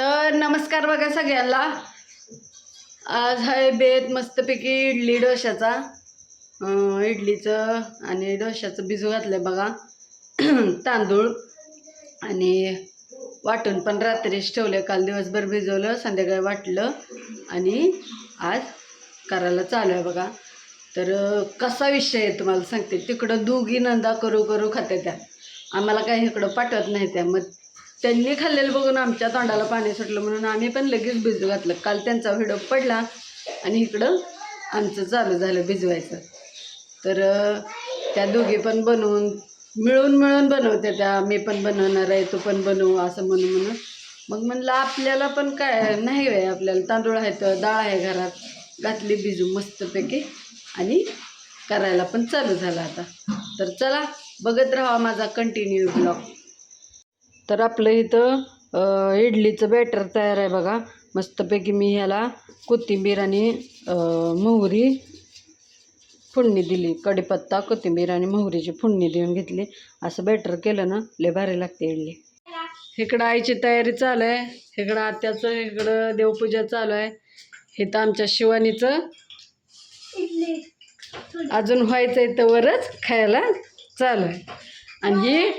तर नमस्कार बघा सगळ्यांना. आज आहे बेत मस्तपैकी इडली डोशाचा. इडलीचं आणि डोशाचं भिजू घातलं आहे बघा. तांदूळ आणि वाटून पण रात्रीच ठेवलं काल दिवसभर भिजवलं संध्याकाळी वाटलं आणि आज करायला चालू आहे बघा. तर कसा विषय आहे तुम्हाला सांगते. तिकडं दोघी नंदा करू करू खाते त्या आम्हाला काही इकडं पाठवत नाही त्या. मग त्यांनी खाल्लेलं बघून आमच्या तोंडाला पाणी सुटलं म्हणून आम्ही पण लगेच भिजू घातलं. काल त्यांचा व्हिडिओ पडला आणि इकडं आमचं चालू झालं भिजवायचं. तर त्या दोघी पण बनवून मिळून मिळून बनवते त्या मी पण बनवणार आहे तू पण बनवू असं म्हणून म्हणून. मग म्हणलं आपल्याला पण काय नाही आहे आपल्याला तांदूळ आहेत डाळ आहे घरात घातली भिजू मस्तपैकी. आणि करायला पण चालू झालं आता. तर चला बघत राहा माझा कंटिन्यू ब्लॉग तर आपलं इथं इडलीचं बॅटर तयार आहे बघा. मस्तपैकी मी ह्याला कोथिंबीर आणि मोहरी फोडणी दिली. कढीपत्ता कोथिंबीर आणि मोहरीची फोडणी देऊन घेतली. असं बॅटर केलं ना लय भारी लागते इडली. इकडं आईची तयारी चालू आहे. इकडं आत्याचं इकडं देवपूजा चालू आहे. इथं आमच्या शिवानीचं. अजून व्हायचं आहे वरच खायला चालू आहे. आणि ही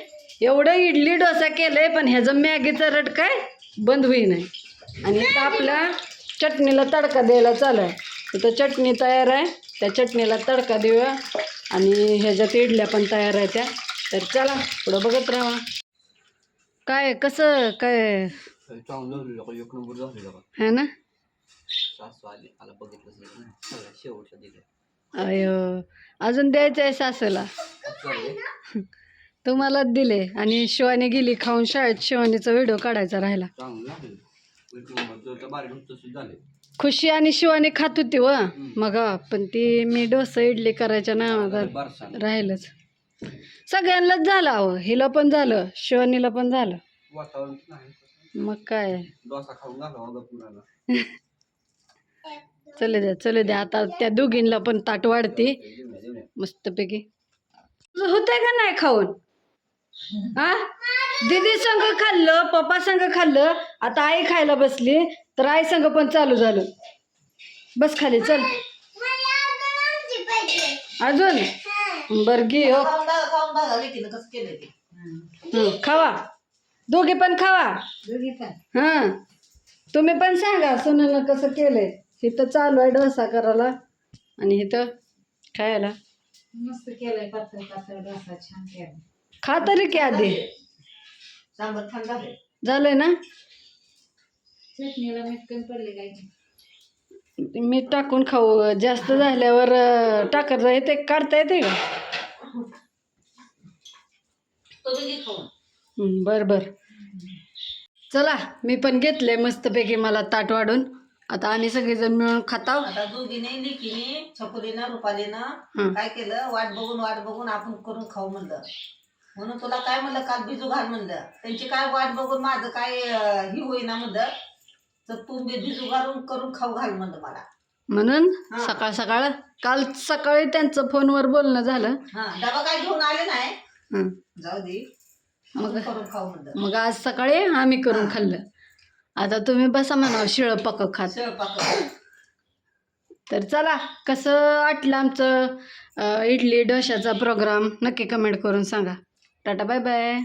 एवढं इडली डोसा केलंय पण ह्याचं मॅगीचा रट काय? बंद होई नाही आणि इथं आपल्या चटणीला तडका द्यायला चालू आहे. चटणी तयार आहे. त्या चटणीला तडका देऊया. आणि ह्याच्यात इडल्या पण तयार आहे त्या. तर चला पुढं बघत राहा. काय कसं काय? चांगलं है ना? अयो अजून द्यायचं आहे सासूला? तुम्हालाच दिले आणि शिवानी गेली खाऊन शाळेत शिवानीचा व्हिडिओ काढायचा राहिला. खुशी आणि शिवानी खात होती व. मग पण ती मी डोसा इडली करायच्या नावाचा राहिलंच. सगळ्यांनाच झालं अहो हिला पण झालं शिवानीला पण झालं. मग काय? चले द्या चले द्या. आता त्या दोघींना पण ताट वाढते. मस्तपैकी. होतंय का नाही खाऊन? हा? दीदी संग खाल्लं पप्पा संघ खाल्लं आता आई खायला बसली तर आई संघ पण चालू झालं. बस खाली चल. अजून? बर घे हो. खावा. दोघे पण खावा. हा. तुम्ही पण सांगा सोनाला कसं केलंय? इथं चालू आहे डोसा करायला आणि इथं खायला. मस्त केलंय पातळ पातळ डोसा छान केला खा तरी की आधी सांबर झाले झालंय ना? चटणीला मीठ कमी पडले काय? मीठ टाकून खाऊ. जास्त झाल्यावर टाकत येते काढता येते का? हं, बर बर. चला मी पण घेतलंय मस्तपैकी मला ताट वाढून. आता आम्ही सगळेजण मिळून खाताव. आता दोघीने लिकीने छकुलीनं रुपालीनं हं. काय केलं? वाट बघून वाट बघून आपण करून खाऊ म्हणलं. म्हणून तुला काय म्हणलं काल बिजू घाल म्हणलं. त्यांची काय वाट बघून माझं काय अं, ही होईना म्हणलं. तर तू बी बिजू घालून करून खाऊ घाल म्हणलं मला. म्हणून? हा. सकाळ सकाळ? काल सकाळी त्यांचं फोनवर बोलणं झालं. हा डबा काय घेऊन आले नाही. हं. जाऊ दे. मग आपण करून खाऊ म्हणलं. मग आज सकाळी आम्ही करून खाल्लं. आता तुम्ही बसा म्हणा शिळं पक खात. स्वयंपाक तर चला कसं वाटलं आमचं अं, इडली डोशाचा प्रोग्राम नक्की कमेंट करून सांगा. Tata bye bye